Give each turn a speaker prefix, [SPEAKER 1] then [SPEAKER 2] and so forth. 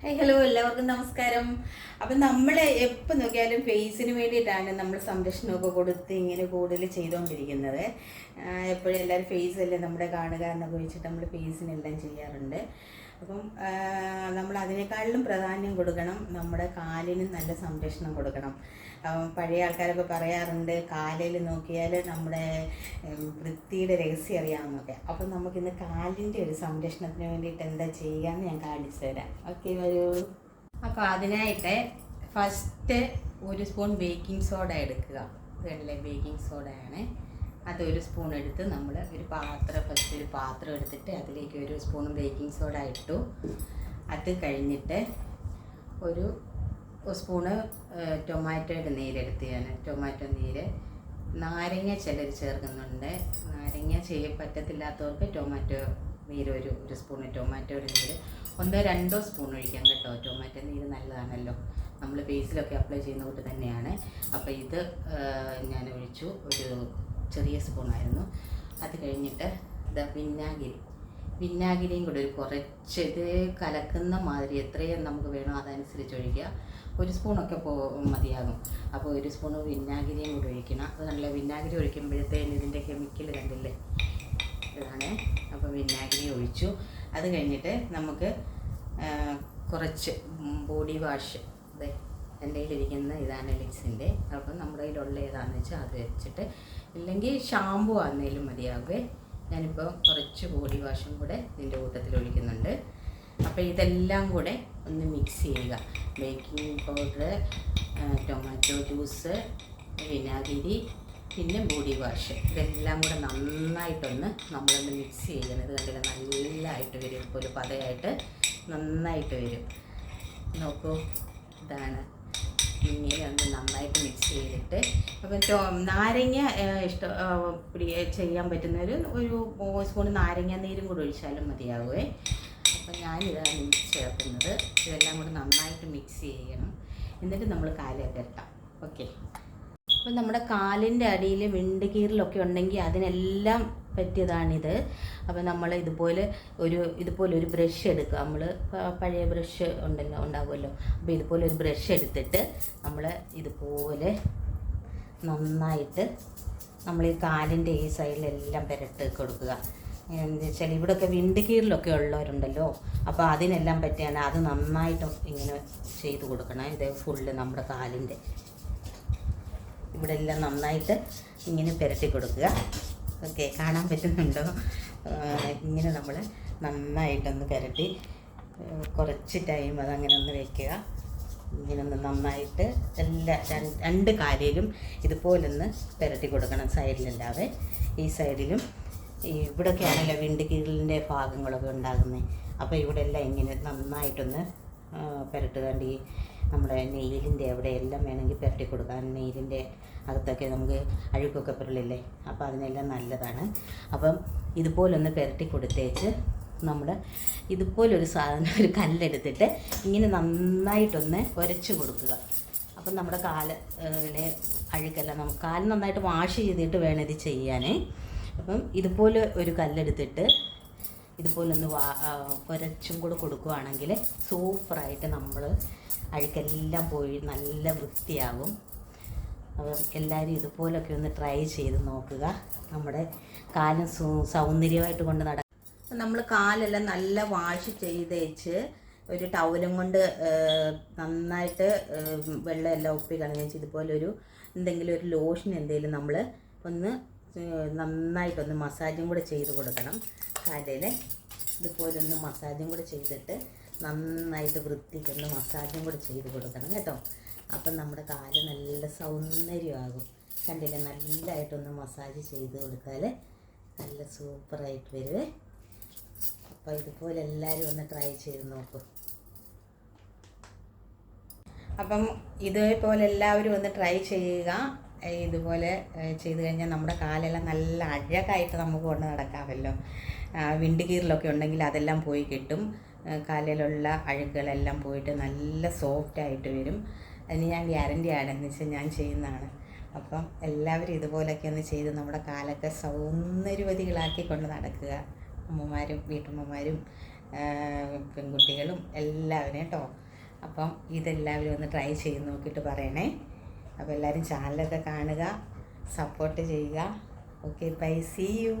[SPEAKER 1] Hi hello എല്ലാവർക്കും നമസ്കാരം. അപ്പം നമ്മൾ എപ്പോൾ നോക്കിയാലും ഫേസിന് വേണ്ടിയിട്ടാണ് നമ്മൾ സംരക്ഷണമൊക്കെ കൊടുത്ത് ഇങ്ങനെ കൂടുതൽ ചെയ്തുകൊണ്ടിരിക്കുന്നത് എപ്പോഴും എല്ലാവരും ഫേസ് അല്ലേ നമ്മുടെ കാണുക എന്നൊക്കെ വെച്ചിട്ട് നമ്മൾ ഫേസിനെല്ലാം ചെയ്യാറുണ്ട്. അപ്പം നമ്മൾ അതിനേക്കാളിലും പ്രാധാന്യം കൊടുക്കണം. നമ്മുടെ കാലിന് നല്ല സംരക്ഷണം കൊടുക്കണം. പഴയ ആൾക്കാരൊക്കെ പറയാറുണ്ട് കാലിൽ നോക്കിയാൽ നമ്മുടെ വൃത്തിയുടെ രഹസ്യം അറിയാമെന്നൊക്കെ. അപ്പം നമുക്കിന്ന് കാലിന്റെ ഒരു സംരക്ഷണത്തിന് വേണ്ടിയിട്ട് എന്താ ചെയ്യുകയെന്ന് ഞാൻ കാണിച്ചു തരാം. ഓക്കെ വരൂ. അപ്പോൾ അതിനായിട്ട് ഫസ്റ്റ് ഒരു സ്പൂൺ ബേക്കിംഗ് സോഡ എടുക്കുക. ഇതല്ലേ ബേക്കിംഗ് സോഡയാണ്. അതൊരു സ്പൂൺ എടുത്ത് നമ്മൾ ഒരു പാത്രം ഫസ്റ്റ് ഒരു പാത്രം എടുത്തിട്ട് അതിലേക്ക് ഒരു സ്പൂൺ ബേക്കിംഗ് സോഡ ഇട്ടു. അത് കഴിഞ്ഞിട്ട് ഒരു സ്പൂണ് ടൊമാറ്റോയുടെ നീരെടുത്ത് ഞാൻ. ടൊമാറ്റോ നീര്. നാരങ്ങ ചിലർ ചേർക്കുന്നുണ്ട്. നാരങ്ങ ചെയ്യ പറ്റത്തില്ലാത്തവർക്ക് ടൊമാറ്റോ നീര് ഒരു ഒരു സ്പൂണ് ടൊമാറ്റോയുടെ നീര്. ഒന്നോ രണ്ടോ സ്പൂൺ ഒഴിക്കാം കേട്ടോ. ടൊമാറ്റോ നീര് നല്ലതാണല്ലോ. നമ്മൾ ഫേസിലൊക്കെ അപ്ലൈ ചെയ്യുന്ന കൂട്ട് തന്നെയാണ്. അപ്പോൾ ഇത് ഞാൻ ഒഴിച്ചു. ഒരു ചെറിയ സ്പൂണായിരുന്നു. അത് കഴിഞ്ഞിട്ട് ഇതാ വിനാഗിരി. വിനാഗിരിയും കൂടെ ഒരു കുറച്ച് ഇത് കലക്കുന്ന മാതിരി എത്രയും നമുക്ക് വേണോ അതനുസരിച്ച് ഒഴിക്കുക. ഒരു സ്പൂണൊക്കെ പോ മതിയാകും. അപ്പോൾ ഒരു സ്പൂൺ വിന്നാഗിരിയും കൂടെ ഒഴിക്കണം. അത് നല്ല വിന്നാഗിരി ഒഴിക്കുമ്പോഴത്തേന് ഇതിന്റെ കെമിക്കൽ കണ്ടില്ലേ? ഇതാണ്. അപ്പോൾ വിന്നാഗിരി ഒഴിച്ചു. അത് കഴിഞ്ഞിട്ട് നമുക്ക് കുറച്ച് ബോഡി വാഷ്. അതെ എന്റെ കയ്യിലിരിക്കുന്ന ഇതാണ് ലിക്സിന്റെ അപ്പം നമ്മുടെ കയ്യിലുള്ള ഏതാണെന്ന് വെച്ചാൽ അത് വെച്ചിട്ട് ഇല്ലെങ്കിൽ ഷാമ്പു ആണെങ്കിലും മതിയാകുമേ ഞാനിപ്പോൾ കുറച്ച് ബോഡി വാഷും കൂടെ ഇതിന്റെ കൂട്ടത്തിൽ ഒഴിക്കുന്നുണ്ട്. അപ്പോൾ ഇതെല്ലാം കൂടെ ഒന്ന് മിക്സ് ചെയ്യുക. ബേക്കിംഗ് പൗഡർ ടൊമാറ്റോ ജ്യൂസ് വിനാഗിരി പിന്നെ ബോഡി വാഷ്. ഇതെല്ലാം കൂടെ നന്നായിട്ടൊന്ന് നമ്മളൊന്ന് മിക്സ് ചെയ്യണം. ഇത് കണ്ടില്ല? നല്ലതായിട്ട് വരും. ഇപ്പോൾ ഒരു പതയായിട്ട് നന്നായിട്ട് വരും. നോക്കൂ. ഇതാണ്. ഇങ്ങനെ ഒന്ന് നന്നായിട്ട് മിക്സ് ചെയ്തിട്ട് അപ്പം നാരങ്ങ ഇഷ്ടം ചെയ്യാൻ പറ്റുന്ന ഒരു സ്പൂൺ നാരങ്ങ നീരും കൂടെ ഒഴിച്ചാലും മതിയാവുമേ അപ്പം ഞാനിതാണ് മിക്സ് ചേർക്കുന്നത്. ഇതെല്ലാം കൂടെ നന്നായിട്ട് മിക്സ് ചെയ്യണം. എന്നിട്ട് നമ്മൾ കാലൊക്കെ പുരട്ടാം ഓക്കെ അപ്പം നമ്മുടെ കാലിന്റെ അടിയിൽ വിണ്ടുകീറിലൊക്കെ ഉണ്ടെങ്കിൽ അതിനെല്ലാം പറ്റിയതാണിത്. അപ്പം നമ്മൾ ഇതുപോലെ ഒരു ഇതുപോലെ ഒരു ബ്രഷ് എടുക്കുക. നമ്മൾ പഴയ ബ്രഷ് ഉണ്ടല്ലോ ഉണ്ടാവുമല്ലോ. അപ്പോൾ ഇതുപോലെ ഒരു ബ്രഷ് എടുത്തിട്ട് നമ്മൾ ഇതുപോലെ നന്നായിട്ട് നമ്മൾ ഈ കാലിന്റെ ഈ സൈഡിലെല്ലാം പുരട്ട് കൊടുക്കുക. എന്താ വെച്ചാൽ ഇവിടെയൊക്കെ വിണ്ടുകീറിലൊക്കെ ഉള്ളവരുണ്ടല്ലോ. അപ്പോൾ അതിനെല്ലാം പറ്റിയാണ് അത് നന്നായിട്ട് ഇങ്ങനെ ചെയ്ത് കൊടുക്കണം. ഇത് ഫുള്ള് നമ്മുടെ കാലിന്റെ. ഇവിടെ എല്ലാം നന്നായിട്ട് ഇങ്ങനെ പുരട്ടി കൊടുക്കുക. ഓക്കെ കാണാൻ പറ്റുന്നുണ്ടോ? ഇങ്ങനെ നമ്മൾ നന്നായിട്ടൊന്ന് പുരട്ടി കുറച്ച് ടൈം അതങ്ങനെ ഒന്ന് വെക്കുക. ഇങ്ങനെ ഒന്ന് നന്നായിട്ട് എല്ലാ രണ്ട് കാലിലും ഇതുപോലൊന്ന് പുരട്ടി കൊടുക്കണം സൈഡിലല്ലാതെ. ഈ സൈഡിലും ഇവിടെയൊക്കെ ആണല്ലോ വിണ്ട് കീഴിലിന്റെ ഭാഗങ്ങളൊക്കെ ഉണ്ടാകുന്നത് അപ്പോൾ ഇവിടെ എല്ലാം ഇങ്ങനെ നന്നായിട്ടൊന്ന് പുരട്ടുകണ്ട് ഈ നമ്മുടെ നെയിലിന്റെ അവിടെ എല്ലാം വേണമെങ്കിൽ പുരട്ടി കൊടുക്കാൻ നെയിലിന്റെ അകത്തൊക്കെ നമുക്ക് അഴുക്കൊക്കെ പുരളില്ലേ? അപ്പോൾ അതിനെല്ലാം നല്ലതാണ്. അപ്പം ഇതുപോലൊന്ന് പുരട്ടി കൊടുത്തേച്ച് നമ്മൾ ഇതുപോലൊരു സാധനം ഒരു കല്ലെടുത്തിട്ട് ഇങ്ങനെ നന്നായിട്ടൊന്ന് ഉരച്ച് കൊടുക്കുക. അപ്പം നമ്മുടെ കാലിലെ അഴുക്കെല്ലാം നമുക്ക് കാൽ നന്നായിട്ട് വാഷ് ചെയ്തിട്ട് വേണം ഇത് ചെയ്യാനേ അപ്പം ഇതുപോലെ ഒരു കല്ലെടുത്തിട്ട് ഇതുപോലൊന്ന് വാ കുരച്ചും കൂടെ കൊടുക്കുകയാണെങ്കിൽ സൂപ്പറായിട്ട് നമ്മൾ അഴുക്കെല്ലാം പോയി നല്ല വൃത്തിയാകും അപ്പം എല്ലാവരും ഇതുപോലൊക്കെ ഒന്ന് ട്രൈ ചെയ്ത് നോക്കുക. നമ്മുടെ കാലം സൗന്ദര്യമായിട്ട് കൊണ്ട് നടക്കുക നമ്മൾ കാലെല്ലാം നല്ല വാഷ് ചെയ്തേച്ച് ഒരു ടൗലും കൊണ്ട് നന്നായിട്ട് വെള്ളമെല്ലാം ഒപ്പി കളഞ്ഞേച്ച് ഇതുപോലെ ഒരു എന്തെങ്കിലും ഒരു ലോഷൻ എന്തെങ്കിലും നമ്മൾ ഒന്ന് നന്നായിട്ടൊന്ന് മസാജും കൂടെ ചെയ്ത് കൊടുക്കണം. കാലയിൽ ഇതുപോലെ ഒന്ന് മസാജും കൂടെ ചെയ്തിട്ട് നന്നായിട്ട് വൃത്തിക്കൊന്ന് മസാജും കൂടെ ചെയ്ത് കൊടുക്കണം കേട്ടോ. അപ്പം നമ്മുടെ കാൽ നല്ല സൗന്ദര്യമാകും. കണ്ടില്ലേ? നല്ലതായിട്ടൊന്ന് മസാജ് ചെയ്ത് കൊടുത്താൽ നല്ല സൂപ്പറായിട്ട് വരുവേ അപ്പോൾ ഇതുപോലെ എല്ലാവരും ഒന്ന് ട്രൈ ചെയ്ത് നോക്കും. അപ്പം ഇതേപോലെ എല്ലാവരും ഒന്ന് ട്രൈ ചെയ്യുക. ഇതുപോലെ ചെയ്തു കഴിഞ്ഞാൽ നമ്മുടെ കാലെല്ലാം നല്ല അഴകായിട്ട് നമുക്ക് കൊണ്ട് നടക്കാമല്ലോ. വിണ്ടുകീറിലൊക്കെ ഉണ്ടെങ്കിൽ അതെല്ലാം പോയി കിട്ടും. കാലിലുള്ള അഴുക്കുകളെല്ലാം പോയിട്ട് നല്ല സോഫ്റ്റായിട്ട് വരും. അതിന് ഞാൻ ആണ് എന്ന് വെച്ചാൽ ഞാൻ ചെയ്യുന്നതാണ്. അപ്പം എല്ലാവരും ഇതുപോലൊക്കെ ഒന്ന് ചെയ്ത് നമ്മുടെ കാലൊക്കെ സൗന്ദര്യവതികളാക്കി കൊണ്ട് നടക്കുക. അമ്മമാരും വീട്ടമ്മമാരും പെൺകുട്ടികളും എല്ലാവരും കേട്ടോ. അപ്പം ഇതെല്ലാവരും ഒന്ന് ട്രൈ ചെയ്ത് നോക്കിയിട്ട് പറയണേ. അപ്പോൾ എല്ലാവരും ചാനലൊക്കെ കാണുക സപ്പോർട്ട് ചെയ്യുക. Okay bye see you